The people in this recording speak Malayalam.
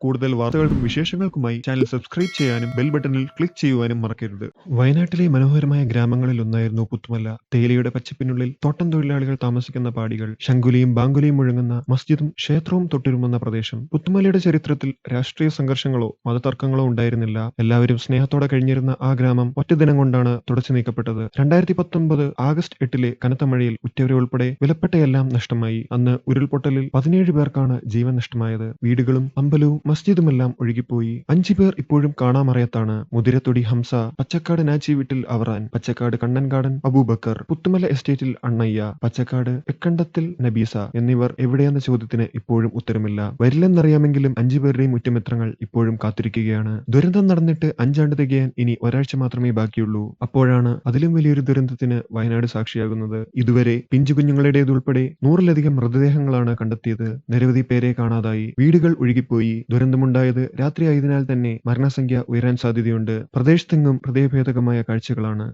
കൂടുതൽ വാർത്തകൾക്കും വിശേഷങ്ങൾക്കുമായി ചാനൽ സബ്സ്ക്രൈബ് ചെയ്യാനും ബെൽ ബട്ടണിൽ ക്ലിക്ക് ചെയ്യുവാനും മറക്കരുത്. വയനാട്ടിലെ മനോഹരമായ ഗ്രാമങ്ങളിൽ ഒന്നായിരുന്നു പുത്തുമല്ല. തേയിലയുടെ പച്ചപ്പിനുള്ളിൽ തോട്ടം തൊഴിലാളികൾ താമസിക്കുന്ന പാടികൾ ശങ്കുലിയും ബാങ്കുലിയും മുഴങ്ങുന്ന മസ്ജിദും ക്ഷേത്രവും തൊട്ടിരുമുന്ന പ്രദേശം. പുത്തുമലയുടെ ചരിത്രത്തിൽ രാഷ്ട്രീയ സംഘർഷങ്ങളോ മതതർക്കങ്ങളോ ഉണ്ടായിരുന്നില്ല. എല്ലാവരും സ്നേഹത്തോടെ കഴിഞ്ഞിരുന്ന ആ ഗ്രാമം ഒറ്റ ദിനം കൊണ്ടാണ് തുടച്ചു നീക്കപ്പെട്ടത്. രണ്ടായിരത്തി പത്തൊൻപത് ആഗസ്റ്റ് എട്ടിലെ കനത്ത മഴയിൽ ഉറ്റവരെ ഉൾപ്പെടെ വിലപ്പെട്ടയെല്ലാം നഷ്ടമായി. അന്ന് ഉരുൾപൊട്ടലിൽ പതിനേഴ് പേർക്കാണ് ജീവൻ നഷ്ടമായത്. വീടുകളും അമ്പലവും മസ്ജിദുമെല്ലാം ഒഴുകിപ്പോയി. അഞ്ചു പേർ ഇപ്പോഴും കാണാമറിയത്താണ്. മുതിരത്തൊടി ഹംസ പച്ചക്കാട് നാച്ചി വീട്ടിൽ അവറാൻ പച്ചക്കാട് കണ്ണൻകാടൻ അബൂബക്കർ പുത്തുമല എസ്റ്റേറ്റിൽ അണ്ണയ്യ പച്ചക്കാട് എക്കണ്ടത്തിൽ നബീസ എന്നിവർ എവിടെയെന്ന ചോദ്യത്തിന് ഇപ്പോഴും ഉത്തരമില്ല. വരില്ലെന്നറിയാമെങ്കിലും അഞ്ചു പേരുടെയും ഉറ്റമിത്രങ്ങൾ ഇപ്പോഴും കാത്തിരിക്കുകയാണ്. ദുരന്തം നടന്നിട്ട് അഞ്ചാണ്ട് തികയാൻ ഇനി ഒരാഴ്ച മാത്രമേ ബാക്കിയുള്ളൂ. അപ്പോഴാണ് അതിലും വലിയൊരു ദുരന്തത്തിന് വയനാട് സാക്ഷിയാകുന്നത്. ഇതുവരെ പിഞ്ചു കുഞ്ഞുങ്ങളുടേതുൾപ്പെടെ നൂറിലധികം മൃതദേഹങ്ങളാണ് കണ്ടെത്തിയത്. നിരവധി പേരെ കാണാതായി. വീടുകൾ ഒഴുകിപ്പോയി. ദുരന്തമുണ്ടായത് രാത്രിയായതിനാൽ തന്നെ മരണസംഖ്യ ഉയരാൻ സാധ്യതയുണ്ട്. പ്രദേശത്തെങ്ങും ഹൃദയഭേദകമായ കാഴ്ചകളാണ്